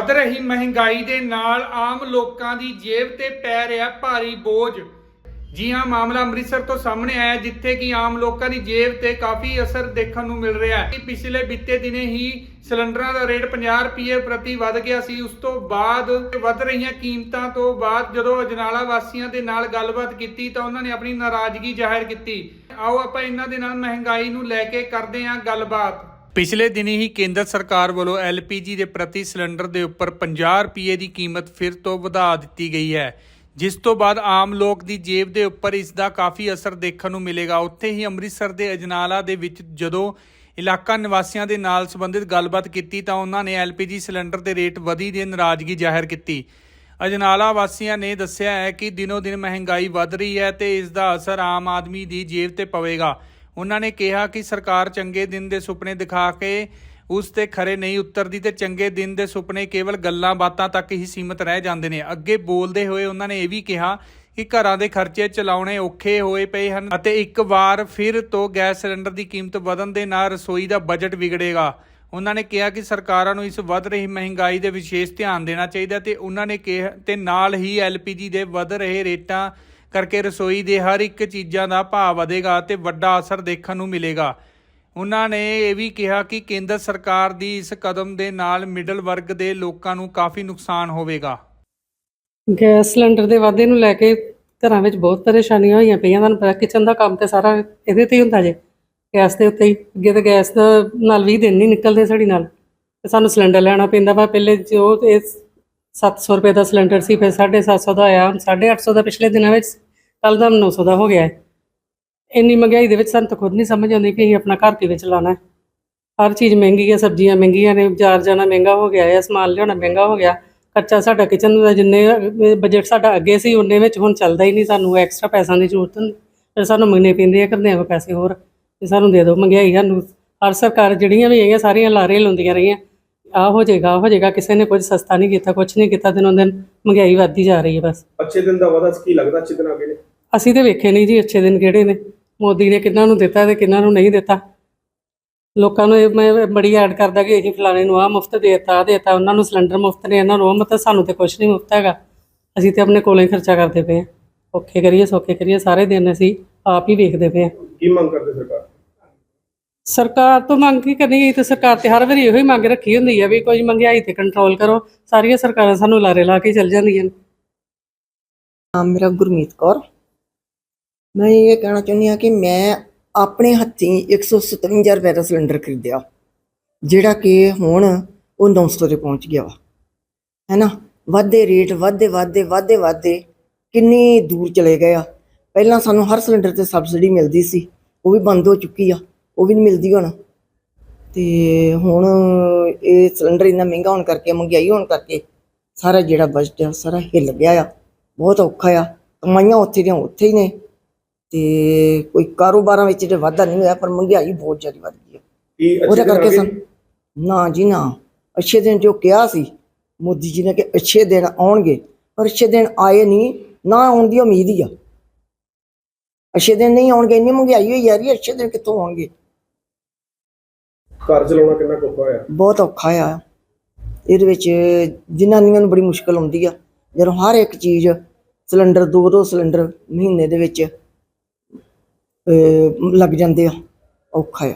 ਵੱਧ ਰਹੀ ਮਹਿੰਗਾਈ ਦੇ ਨਾਲ ਆਮ ਲੋਕਾਂ ਦੀ ਜੇਬ ਤੇ ਪੈ ਰਿਹਾ ਭਾਰੀ ਬੋਝ। ਜੀ ਹਾਂ, ਮਾਮਲਾ ਅੰਮ੍ਰਿਤਸਰ ਤੋਂ ਸਾਹਮਣੇ ਆਇਆ, ਜਿੱਥੇ ਕਿ ਆਮ ਲੋਕਾਂ ਦੀ ਜੇਬ ਤੇ ਕਾਫੀ ਅਸਰ ਦੇਖਣ ਨੂੰ ਮਿਲ ਰਿਹਾ ਹੈ। ਕਿ ਪਿਛਲੇ ਬੀਤੇ ਦਿਨੇ ਹੀ ਸਿਲੰਡਰਾਂ ਦਾ ਰੇਟ 50 ਰੁਪਏ ਪ੍ਰਤੀ ਵੱਧ ਗਿਆ ਸੀ। ਉਸ ਤੋਂ ਬਾਅਦ ਵੱਧ ਰਹੀਆਂ ਕੀਮਤਾਂ ਤੋਂ ਬਾਅਦ ਜਦੋਂ ਅਜਨਾਲਾ ਵਾਸੀਆਂ ਦੇ ਨਾਲ ਗੱਲਬਾਤ ਕੀਤੀ ਤਾਂ ਉਹਨਾਂ ਨੇ ਆਪਣੀ ਨਾਰਾਜ਼ਗੀ ਜ਼ਾਹਿਰ ਕੀਤੀ। ਆਓ ਆਪਾਂ ਇਹਨਾਂ ਦੇ ਨਾਲ ਮਹਿੰਗਾਈ ਨੂੰ ਲੈ ਕੇ ਕਰਦੇ ਹਾਂ ਗੱਲਬਾਤ। ਪਿਛਲੇ ਦਿਨੀ ਹੀ ਕੇਂਦਰ ਸਰਕਾਰ ਵੱਲੋਂ LPG ਦੇ ਪ੍ਰਤੀ ਸਿਲੰਡਰ ਦੇ ਉੱਪਰ 50 ਰੁਪਏ ਦੀ ਕੀਮਤ ਫਿਰ ਤੋਂ ਵਧਾ ਦਿੱਤੀ ਗਈ ਹੈ। ਜਿਸ ਤੋਂ ਬਾਅਦ ਆਮ ਲੋਕ ਦੀ ਜੇਬ ਦੇ ਉੱਪਰ ਇਸ ਦਾ ਕਾਫੀ ਅਸਰ ਦੇਖਣ ਨੂੰ ਮਿਲੇਗਾ। ਉੱਥੇ ਹੀ ਅੰਮ੍ਰਿਤਸਰ ਦੇ ਅਜਨਾਲਾ ਦੇ ਵਿੱਚ ਜਦੋਂ ਇਲਾਕਾ ਨਿਵਾਸੀਆਂ ਦੇ ਨਾਲ ਸੰਬੰਧਿਤ ਗੱਲਬਾਤ ਕੀਤੀ ਤਾਂ ਉਹਨਾਂ ਨੇ LPG ਸਿਲੰਡਰ ਦੇ ਰੇਟ ਵਧੀ ਦੀ ਨਾਰਾਜ਼ਗੀ ਜ਼ਾਹਿਰ ਕੀਤੀ। ਅਜਨਾਲਾ ਵਾਸੀਆਂ ਨੇ ਦੱਸਿਆ ਹੈ ਕਿ ਦਿਨੋ ਦਿਨ ਮਹਿੰਗਾਈ ਵੱਧ ਰਹੀ ਹੈ ਤੇ ਇਸ ਦਾ ਅਸਰ ਆਮ ਆਦਮੀ ਦੀ ਜੇਬ ਤੇ ਪਵੇਗਾ। ਉਹਨਾਂ ਨੇ ਕਿਹਾ ਕਿ ਸਰਕਾਰ ਚੰਗੇ ਦਿਨ ਦੇ ਸੁਪਨੇ ਦਿਖਾ ਕੇ ਉਸ ਤੇ ਖਰੇ ਨਹੀਂ ਉਤਰਦੀ ਤੇ ਚੰਗੇ ਦਿਨ ਦੇ ਸੁਪਨੇ ਕੇਵਲ ਗੱਲਾਂ ਬਾਤਾਂ ਤੱਕ ਹੀ ਸੀਮਿਤ ਰਹਿ ਜਾਂਦੇ ਨੇ। ਅੱਗੇ ਬੋਲਦੇ ਹੋਏ ਉਹਨਾਂ ਨੇ ਇਹ ਵੀ ਕਿਹਾ ਕਿ ਘਰਾਂ ਦੇ ਖਰਚੇ ਚਲਾਉਣੇ ਔਖੇ ਹੋਏ ਪਏ ਹਨ ਅਤੇ ਇੱਕ ਵਾਰ ਫਿਰ ਤੋਂ ਗੈਸ ਸਿਲੰਡਰ ਦੀ ਕੀਮਤ ਵਧਣ ਦੇ ਨਾਲ ਰਸੋਈ ਦਾ ਬਜਟ ਵਿਗੜੇਗਾ। ਉਹਨਾਂ ਨੇ ਕਿਹਾ ਕਿ ਸਰਕਾਰਾਂ ਨੂੰ ਇਸ ਵੱਧ ਰਹੀ ਮਹਿੰਗਾਈ ਦੇ ਵਿਸ਼ੇਸ਼ ਧਿਆਨ ਦੇਣਾ ਚਾਹੀਦਾ ਤੇ ਉਹਨਾਂ ਨੇ ਕਿਹਾ ਤੇ ਨਾਲ ਹੀ LPG ਦੇ ਵੱਧ ਰਹੇ ਰੇਟਾਂ ਕਰਕੇ ਰਸੋਈ ਦੇ ਹਰ ਇੱਕ ਚੀਜ਼ਾਂ ਦਾ ਭਾਅ ਵਧੇਗਾ ਤੇ ਵੱਡਾ ਅਸਰ ਦੇਖਣ ਨੂੰ ਮਿਲੇਗਾ। ਉਹਨਾਂ ਨੇ ਇਹ ਵੀ ਕਿਹਾ ਕਿ ਕੇਂਦਰ ਸਰਕਾਰ ਦੀ ਇਸ ਕਦਮ ਦੇ ਨਾਲ ਮਿਡਲ ਵਰਗ ਦੇ ਲੋਕਾਂ ਨੂੰ ਕਾਫੀ ਨੁਕਸਾਨ ਹੋਵੇਗਾ। ਗੈਸ ਸਿਲੰਡਰ ਦੇ ਵਾਧੇ ਨੂੰ ਲੈ ਕੇ ਘਰਾਂ ਵਿੱਚ ਬਹੁਤ ਪਰੇਸ਼ਾਨੀਆਂ ਹੋਈਆਂ ਪਈਆਂ। ਤੁਹਾਨੂੰ ਪਤਾ ਕਿਚਨ ਦਾ ਕੰਮ ਤੇ ਸਾਰਾ ਇਹਦੇ ਤੇ ਹੀ ਹੁੰਦਾ ਜੇ। ਗੈਸ ਦੇ ਉੱਤੇ ਹੀ। ਅੱਗੇ ਤਾਂ ਗੈਸ ਨਾਲ 20 ਦਿਨ ਨਹੀਂ ਨਿਕਲਦੇ ਸਾਡੀ ਨਾਲ। ਤੇ ਸਾਨੂੰ ਸਿਲੰਡਰ ਲੈਣਾ ਪੈਂਦਾ ਵਾ। ਪਹਿਲੇ ਜੋ ਇਸ 700 ਰੁਪਏ ਦਾ ਸਿਲੰਡਰ ਸੀ, ਫਿਰ 750 ਦਾ ਆਇਆ। ਹੁਣ 850 ਦਾ ਪਿਛਲੇ ਦਿਨਾਂ ਵਿੱਚ ਕੱਲ ਦਾ 900 ਦਾ ਹੋ ਗਿਆ ਹੈ। ਇੰਨੀ ਮਹਿੰਗਾਈ ਦੇ ਵਿੱਚ ਸਾਨੂੰ ਤਾਂ ਖੁਦ ਨਹੀਂ ਸਮਝ ਆਉਂਦੀ ਕਿ ਅਸੀਂ ਆਪਣਾ ਘਰ ਕਿਵੇਂ ਚਲਾਉਣਾ ਹੈ। ਹਰ ਚੀਜ਼ ਮਹਿੰਗੀ ਹੈ, ਸਬਜ਼ੀਆਂ ਮਹਿੰਗੀਆਂ ਨੇ, ਬਾਜ਼ਾਰ ਜਾਣਾ ਮਹਿੰਗਾ ਹੋ ਗਿਆ ਹੈ, ਸਮਾਨ ਲਿਆਉਣਾ ਮਹਿੰਗਾ ਹੋ ਗਿਆ। ਖਰਚਾ ਸਾਡਾ ਕਿਚਨ ਦਾ ਜਿੰਨੇ ਬਜਟ ਸਾਡਾ ਅੱਗੇ ਸੀ, ਉਹਨੇ ਵਿੱਚ ਹੁਣ ਚੱਲਦਾ ਹੀ ਨਹੀਂ, ਸਾਨੂੰ ਐਕਸਟਰਾ ਪੈਸਿਆਂ ਦੀ ਜ਼ਰੂਰਤ ਹੁੰਦੀ। ਫਿਰ ਸਾਨੂੰ ਮੰਗਣੇ ਪੈਂਦੇ ਆ ਕਰਦੇ ਆ ਪੈਸੇ ਹੋਰ। ਤੇ ਸਾਨੂੰ ਦੇ ਦਿਓ ਮਹਿੰਗਾਈ ਸਾਨੂੰ। ਹਰ ਸਰਕਾਰ ਜਿਹੜੀਆਂ ਵੀ ਹੈਗੀਆਂ, ਸਾਰੀਆਂ ਲਾਰੇ ਲਾਉਂਦੀਆਂ ਰਹੀਆਂ। ਆ ਹੋ ਜਾਏਗਾ ਹੋ ਜਾਏਗਾ ਕਿਸੇ ਨੇ ਕੁਝ ਸਸਤਾ ਨਹੀਂ ਕੀਤਾ ਕੁਝ ਨਹੀਂ ਕੀਤਾ ਦਿਨੋਂ ਦਿਨ ਮਹਿੰਗਾਈ ਵੱਧਦੀ ਜਾ ਰਹੀ ਹੈ ਬਸ। ਅੱਛੇ ਦਿਨ ਦਾ ਵਾਦਾ ਕੀ ਲੱਗਦਾ ਅੱਛੇ ਦਿਨ ਆ ਗਏ ਨੇ? ਅਸੀਂ ਤੇ ਵੇਖੇ ਨਹੀਂ ਜੀ ਅੱਛੇ ਦਿਨ ਕਿਹੜੇ ਨੇ। ਮੋਦੀ ਨੇ ਕਿੰਨਾਂ ਨੂੰ ਦਿੱਤਾ ਤੇ ਕਿੰਨਾਂ ਨੂੰ ਨਹੀਂ ਦਿੱਤਾ। ਲੋਕਾਂ ਨੂੰ ਇਹ ਮੈਂ ਬੜੀ ਐਡ ਕਰਦਾ ਕਿ ਅਸੀਂ ਫਲਾਣੇ ਨੂੰ ਆਹ ਮੁਫਤ ਦੇਤਾ ਆਹ ਦੇਤਾ ਉਹਨਾਂ ਨੂੰ ਸਿਲੰਡਰ ਮੁਫਤ ਨੇ ਇਹਨਾਂ ਨੂੰ ਉਹ ਮੁਫਤ ਸਾਨੂੰ ਤੇ ਕੁਝ ਨਹੀਂ ਮੁਫਤ ਹੈਗਾ। ਅਸੀਂ ਤੇ ਆਪਣੇ ਕੋਲੋਂ ਖਰਚਾ ਕਰਦੇ ਪਏ ਹਾਂ। ਔਖੇ ਕਰੀਏ ਸੌਖੇ ਕਰੀਏ ਸਾਰੇ ਦਿਨ ਅਸੀਂ ਆਪ ਹੀ ਵੇਖਦੇ ਪਏ ਹਾਂ। ਕੀ ਮੰਗ ਕਰਦੇ ਸਰਕਾਰ? ਸਰਕਾਰ ਤੋਂ ਮੰਗ ਕੀ ਕਰਨੀ ਹੈ? ਤੇ ਸਰਕਾਰ ਤੇ ਹਰ ਵਾਰੀ ਇਹੋ ਹੀ ਮੰਗ ਰੱਖੀ ਹੁੰਦੀ ਹੈ ਵੀ ਕੋਈ ਮਹਿੰਗਾਈ ਤੇ ਕੰਟਰੋਲ ਕਰੋ। ਸਾਰੀਆਂ ਸਰਕਾਰਾਂ ਸਾਨੂੰ ਲਾਰੇ ਲਾ ਕੇ ਚੱਲ ਜਾਂਦੀਆਂ ਨੇ। ਨਾਮ ਮੇਰਾ ਗੁਰਮੀਤ ਕੌਰ। ਮੈਂ ਇਹ ਕਹਿਣਾ ਚਾਹੁੰਦੀ ਹਾਂ ਕਿ ਮੈਂ ਆਪਣੇ ਹੱਥੀਂ 157 ਰੁਪਏ ਦਾ ਸਿਲੰਡਰ ਖਰੀਦਿਆ, ਜਿਹੜਾ ਕਿ ਹੁਣ ਉਹ 900 ਤੇ ਪਹੁੰਚ ਗਿਆ ਵਾ। ਹੈਨਾ? ਵਾਧੇ ਰੇਟ ਵਾਧੇ ਵਾਧੇ ਵਾਧੇ ਵਾਧੇ ਕਿੰਨੀ ਦੂਰ ਚਲੇ ਗਏ ਆ। ਪਹਿਲਾਂ ਸਾਨੂੰ ਹਰ ਸਿਲੰਡਰ ਤੇ ਸਬਸਿਡੀ ਮਿਲਦੀ ਸੀ, ਉਹ ਵੀ ਬੰਦ ਹੋ ਚੁੱਕੀ ਆ। ਉਹ ਵੀ ਨਹੀਂ ਮਿਲਦੀ ਹੁਣ। ਤੇ ਹੁਣ ਇਹ ਸਿਲੰਡਰ ਇੰਨਾ ਮਹਿੰਗਾ ਹੋਣ ਕਰਕੇ ਮਹਿੰਗਾਈ ਹੋਣ ਕਰਕੇ ਸਾਰਾ ਜਿਹੜਾ ਬਜਟ ਆ ਸਾਰਾ ਹਿੱਲ ਗਿਆ ਆ। ਬਹੁਤ ਔਖਾ ਆ। ਕਮਾਈਆਂ ਉੱਥੇ ਦੀਆਂ ਉੱਥੇ ਹੀ ਨੇ। ਤੇ ਕੋਈ ਕਾਰੋਬਾਰਾਂ ਵਿੱਚ ਤੇ ਵਾਧਾ ਨਹੀਂ ਹੋਇਆ ਪਰ ਮਹਿੰਗਾਈ ਬਹੁਤ ਜ਼ਿਆਦਾ ਵੱਧ ਗਈ ਅੱਛੇ ਉਹਦੇ ਕਰਕੇ ਸਨ ਨੇ? ਜੀ ਨਾ। ਅੱਛੇ ਦਿਨ ਜੋ ਕਿਹਾ ਸੀ ਮੋਦੀ ਜੀ ਨੇ ਕਿ ਅੱਛੇ ਦਿਨ ਆਉਣਗੇ ਪਰ ਅੱਛੇ ਦਿਨ ਆਏ ਨਹੀਂ ਨਾ ਆਉਣ ਦੀ ਉਮੀਦ ਹੀ ਆ। ਅੱਛੇ ਦਿਨ ਨਹੀਂ ਆਉਣਗੇ ਇੰਨੀ ਮਹਿੰਗਾਈ ਹੋਈ ਹੈ ਅੱਛੇ ਦਿਨ ਕਿੱਥੋਂ ਆਉਣਗੇ? ਘਰ ਚਲਾਉਣਾ ਕਿੰਨਾ ਔਖਾ ਹੋਇਆ? ਬਹੁਤ ਔਖਾ ਆ। ਇਹਦੇ ਵਿੱਚ ਜਨਾਨੀਆਂ ਨੂੰ ਬੜੀ ਮੁਸ਼ਕਲ ਆਉਂਦੀ ਆ। ਜਦੋਂ ਹਰ ਇੱਕ ਚੀਜ਼ ਸਿਲੰਡਰ ਦੋ ਦੋ ਸਿਲੰਡਰ ਮਹੀਨੇ ਦੇ ਵਿੱਚ ਅਹ, ਲੱਗ ਜਾਂਦੇ ਆ। ਔਖਾ ਆ।